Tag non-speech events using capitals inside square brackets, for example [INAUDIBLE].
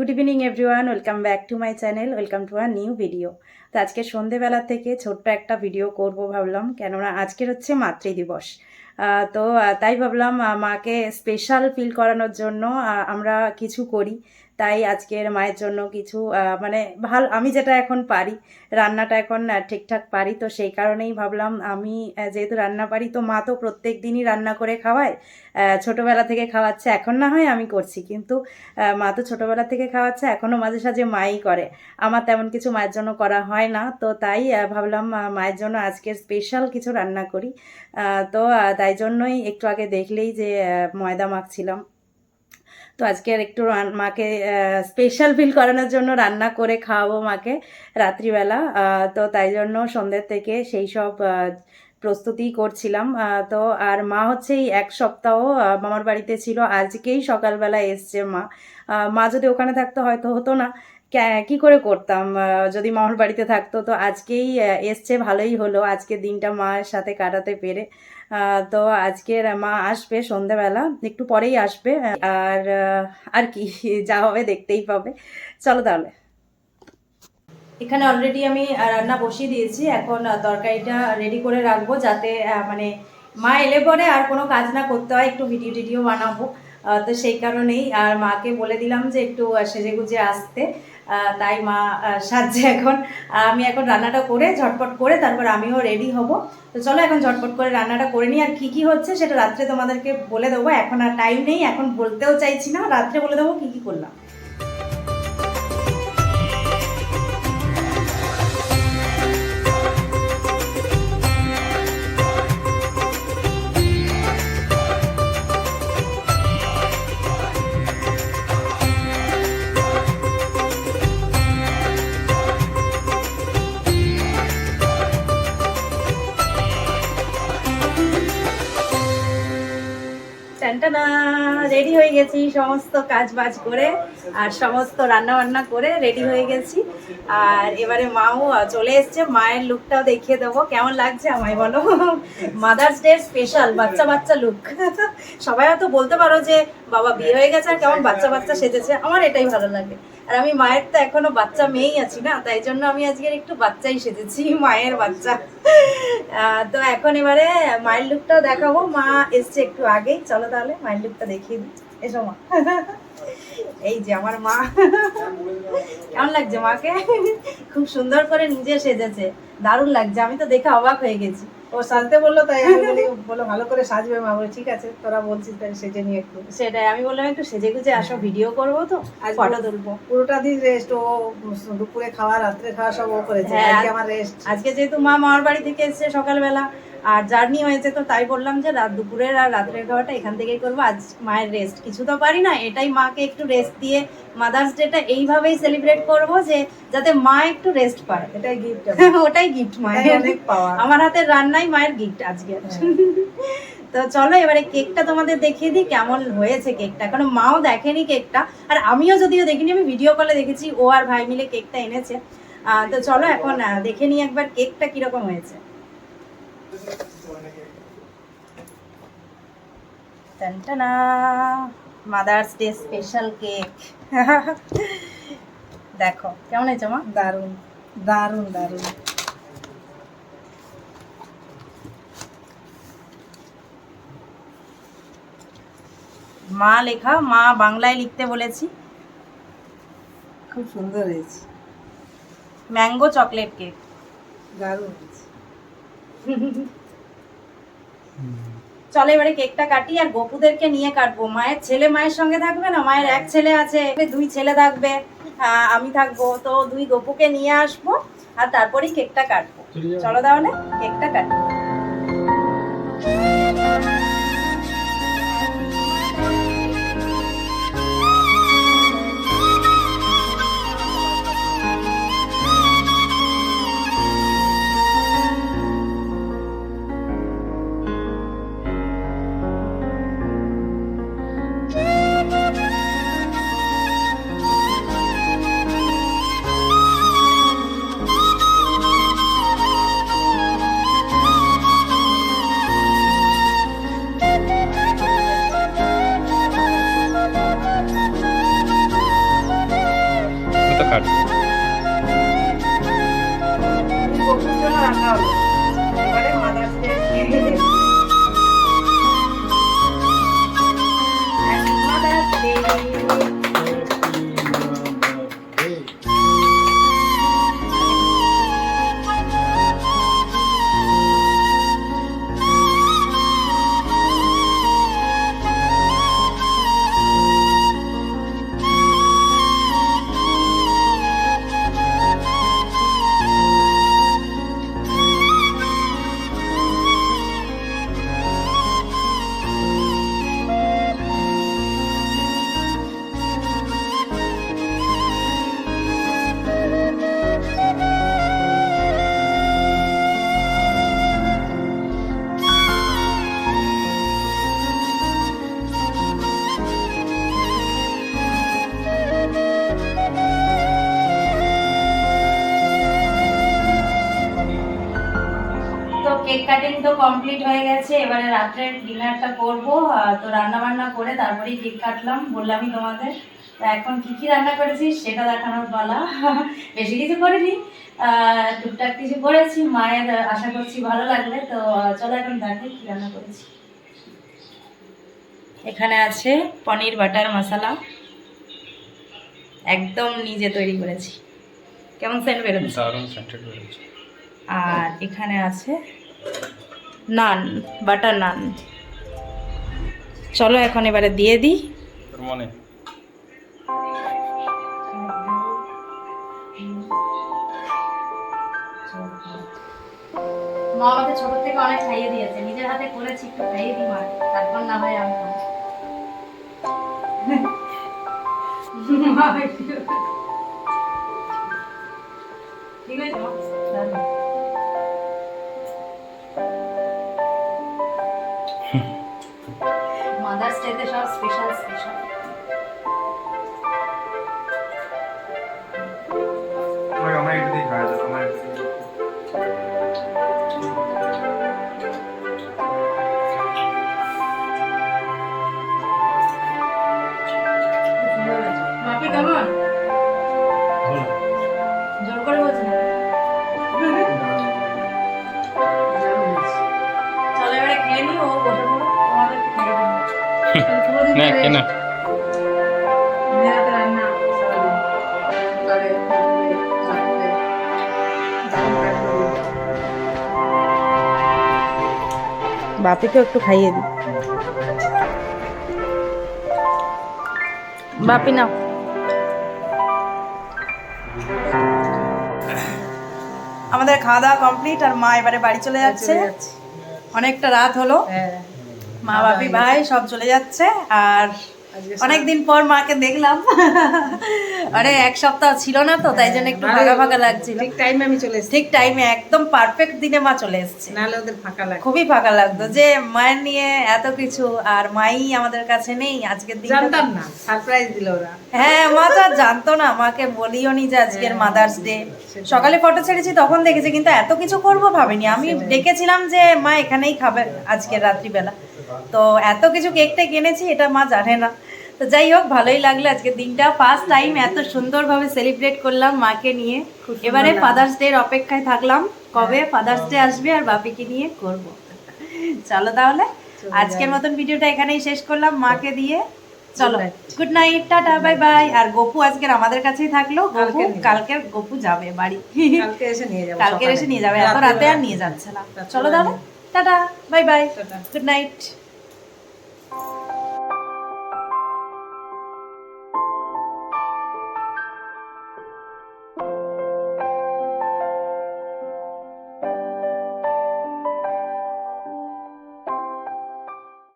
Good evening everyone welcome back to my channel welcome to our new video তো আজকে সন্ধেবেলা থেকে ছোট্ট একটা ভিডিও করব ভাবলাম, কেননা আজকের হচ্ছে মাতৃদিবস। দিবস তো তাই ভাবলাম মাকে স্পেশাল ফিল করানোর জন্য আমরা কিছু করি। তাই আজকের মায়ের জন্য কিছু মানে ভালো, আমি যেটা এখন পারি, রান্নাটা এখন ঠিকঠাক পারি। তো সেই কারণেই ভাবলাম আমি যেহেতু রান্না পারি, তো মা তো প্রত্যেক দিনই রান্না করে খাওয়ায়। ছোটোবেলা থেকে খাওয়াচ্ছে, এখন না হয় আমি করছি। কিন্তু মা তো ছোটোবেলা থেকে খাওয়াচ্ছে এখনও মাঝে সাঝে মাই করে। আমার তেমন কিছু মায়ের জন্য করা হয় না। তো তাই ভাবলাম মায়ের জন্য আজকের স্পেশাল কিছু রান্না করি। তো তাই জন্যই একটু আগে দেখলেই যে ময়দা মাখছিলাম। তো আজকে আর একটু মাকে স্পেশাল ফিল করানোর জন্য রান্না করে খাওয়াবো মাকে রাত্রিবেলা। তো তাই জন্য সন্ধ্যের থেকে সেই সব প্রস্তুতি করছিলাম। তো আর মা হচ্ছে এই এক সপ্তাহ মামার বাড়িতে ছিল। আজকেই সকালবেলা এসছে মা। মা যদি ওখানে থাকতো হয়তো হতো না। কে- করে করতাম? যদি মামার বাড়িতে থাকতো। তো আজকেই এসছে, ভালোই হলো। আজকে দিনটা মায়ের সাথে কাটাতে পেরে। তো আজকের মা আসবে সন্ধেবেলা একটু পরেই আসবে, আর আর কি, [LAUGHS] যা হবে দেখতেই পাবে। চলো তাহলে। এখানে অলরেডি আমি রান্না বসিয়ে দিয়েছি, এখন তরকারিটা রেডি করে রাখব যাতে মানে মা এলে পরে আর কোনো কাজ না করতে হয়, একটু ভিডিও টিডিও বানাবো। তো সেই কারণেই, আর মাকে বলে দিলাম যে একটু সেজে গুজে আসতে। তাই মা সাজছে এখন। আমি এখন রান্নাটা করে ঝটপট করে তারপর আমিও রেডি হব। তো চলো এখন ঝটপট করে রান্নাটা করে নিই। আর কী কী হচ্ছে সেটা রাত্রে তোমাদেরকে বলে দেবো। এখন আর টাইম নেই, এখন বলতেও চাইছি না। রাত্রে বলে দেবো কী কী করলাম। রেডি হয়ে গেছি, সমস্ত কাজ বাজ করে আর সমস্ত রান্না বান্না করে রেডি হয়ে গেছি। আর এবারে মাও চলে এসছে, মায়ের লুকটাও দেখিয়ে দেবো। কেমন লাগছে আমায় বলো? মাদার্স ডে স্পেশাল বাচ্চা বাচ্চা লুক সবাই হয়তো বলতে পারো যে, বাবা বিয়ে হয়ে গেছে আর কেমন বাচ্চা বাচ্চা সেজেছে। আমার এটাই ভালো লাগে। আর আমি মায়ের তো এখনও বাচ্চা মেয়েই আছি না, তাই জন্য আমি আজকের একটু বাচ্চাই সেজেছি, মায়ের বাচ্চা। তো এখন এবারে মায়ের লুকটাও দেখাবো। মা এসছে একটু আগেই। চলো তাহলে মায়ের লুকটা দেখিয়ে দিই। এসো মা। এই যে আমার মা। কেমন লাগছে মাকে? খুব সুন্দর করে নিজে সেজেছে। দারুণ লাগছে। আমি তো দেখে অবাক হয়ে গেছি। ও সাজতে বলল তাই আমি বলি বলো ভালো করে সাজবে মা। বলে ঠিক আছে তোরা বলছিস তাই সেজে নিয়ে একটু। সেটাই আমি বললাম একটু সেজে গুজে আসো ভিডিও করব তো আজ ফটো তুলবো। পুরোটা দিন রেস্ট ও দুপুরে খাওয়া রাত্রে খাওয়া সব ও করেছে হ্যাঁ, আজকে আমার রেস্ট আজকে যেহেতু মা মামার বাড়ি থেকে এসেছে সকালবেলা আর জার্নি হয়েছে তো তাই বললাম যে রাত দুপুরের আর রাত্রের খাওয়াটা এখান থেকেই করব। আজ মায়ের রেস্ট কিছু তো পারি না এটাই মাকে একটু রেস্ট দিয়ে মাদার্স ডেটা এইভাবেই সেলিব্রেট করব যে যাতে মা একটু রেস্ট পায়। এটাই গিফট [LAUGHS] ওটাই গিফট মায়ের। অনেক পাওয়া আমার হাতের রান্নাই মায়ের গিফট আজকে। [LAUGHS] তো চলো এবারে কেকটা তোমাদের দেখিয়ে দিই কেমন হয়েছে কেকটা কারণ মাও দেখেনি কেকটা আর আমিও যদিও দেখিনি আমি ভিডিও কলে দেখেছি ও আর ভাই মিলে কেকটা এনেছে। আহ, তো চলো এখন দেখে নিই একবার কেকটা কীরকম হয়েছে। টানটানা মাদার্স ডে স্পেশাল কেক দেখো কেমন হয়েছে মা? দারুণ দারুণ দারুণ। মা লেখা মা বাংলায় লিখতে বলেছি। খুব সুন্দর হয়েছে। ম্যাঙ্গো চকলেট কেক দারুণ হয়েছে। চলো এবারে কেকটা কাটি আর গপুদেরকে নিয়ে কাটবো। মায়ের ছেলে মায়ের সঙ্গে থাকবে না? মায়ের এক ছেলে আছে দুই ছেলে থাকবে। আমি থাকব। তো দুই গপুকে নিয়ে আসব আর তারপরেই কেকটা কাটবো। চলো তাহলে কেকটা কাটি। কমপ্লিট হয়ে গেছে এবারে রাত্রে ডিনারটা করব তো রান্না বান্না করে তারপরেই কেক কাটলাম বললামই তোমাদের তো এখন কি কি রান্না করেছি সেটা দেখানোর বলা [LAUGHS] বেশি কিছু করিনি টুকটাক কিছু করেছি মায়ের আশা করছি ভালো লাগবে তো চলো এখন দেখো কি রান্না করেছি। এখানে আছে পনির বাটার মশলা একদম নিজে তৈরি করেছি। কেমন সেন্ট বেরোচ্ছে? দারুণ সেন্টেড বেরোচ্ছে। আর এখানে আছে নান বাটার নান। চলো এখন এবারে দিয়ে দিই। তোর মনে? মা আমাকে ছোট থেকে অনেক খাইয়ে দিয়েছে। নিজের হাতে করেছি একটু খাইয়ে দিই মা। তারপর না হয় আমি ঠিক আছে ডেতে সব স্পেশাল স্পেশাল আমার একটু দিয়ে খাওয়া যাবে আমার একটু দিয়ে বাপি বাপিকেও একটু খাইয়ে দিই। বাপি নাও। আমাদের খাওয়া দাওয়া কমপ্লিট আর মা এবারে বাড়ি চলে যাচ্ছে। অনেকটা রাত হলো। হ্যাঁ, মা বাপি ভাই সব চলে যাচ্ছে আর অনেকদিন পর মাকে দেখলাম। আরে এক সপ্তাহ ছিল না তো তাই জন্য একটু ফাঁকা ফাঁকা লাগছিল। ঠিক টাইমে আমি চলে এসেছি। ঠিক টাইমে একদম পারফেক্ট দিনে মা চলে এসেছে। নাহলে ওদের ফাঁকা লাগে খুবই ফাঁকা লাগতো যে মায়ের নিয়ে এত কিছু আর মাই আমাদের কাছে নেই আজকের দিন জানতাম না সারপ্রাইজ দিল ওরা। হ্যাঁ মা তো জানতো না মাকে বলিও নি যে আজকের মাদার্স ডে সকালে ফটো ছেড়েছি তখন দেখেছি কিন্তু এত কিছু করব ভাবিনি। আমি ডেকেছিলাম যে মা এখানেই খাবে আজকের রাত্রিবেলা। তো এত কিছু কেকটা কিনেছি এটা মা জানে না। তো যাই হোক ভালোই লাগল আজকের দিনটা। ফার্স্ট টাইম এত সুন্দরভাবে সেলিব্রেট করলাম মাকে নিয়ে। এবারে ফাদার্স ডে অপেক্ষায় থাকলাম। কবে ফাদার্স ডে আসবে আর বাপিকে নিয়ে করব। চলো তাহলে আজকের মতন ভিডিওটা এখানেই শেষ করলাম মাকে দিয়ে। চলো good night tata bye bye আর গপু আজকের আমাদের কাছেই থাকল। গপু কালকে গপু যাবে বাড়ি। কালকে এসে নিয়ে যাব কালকে এসে নিয়ে যাবে। এত রাতে আর নিয়ে যাচ্ছে না। চলো তাহলে tata bye bye good night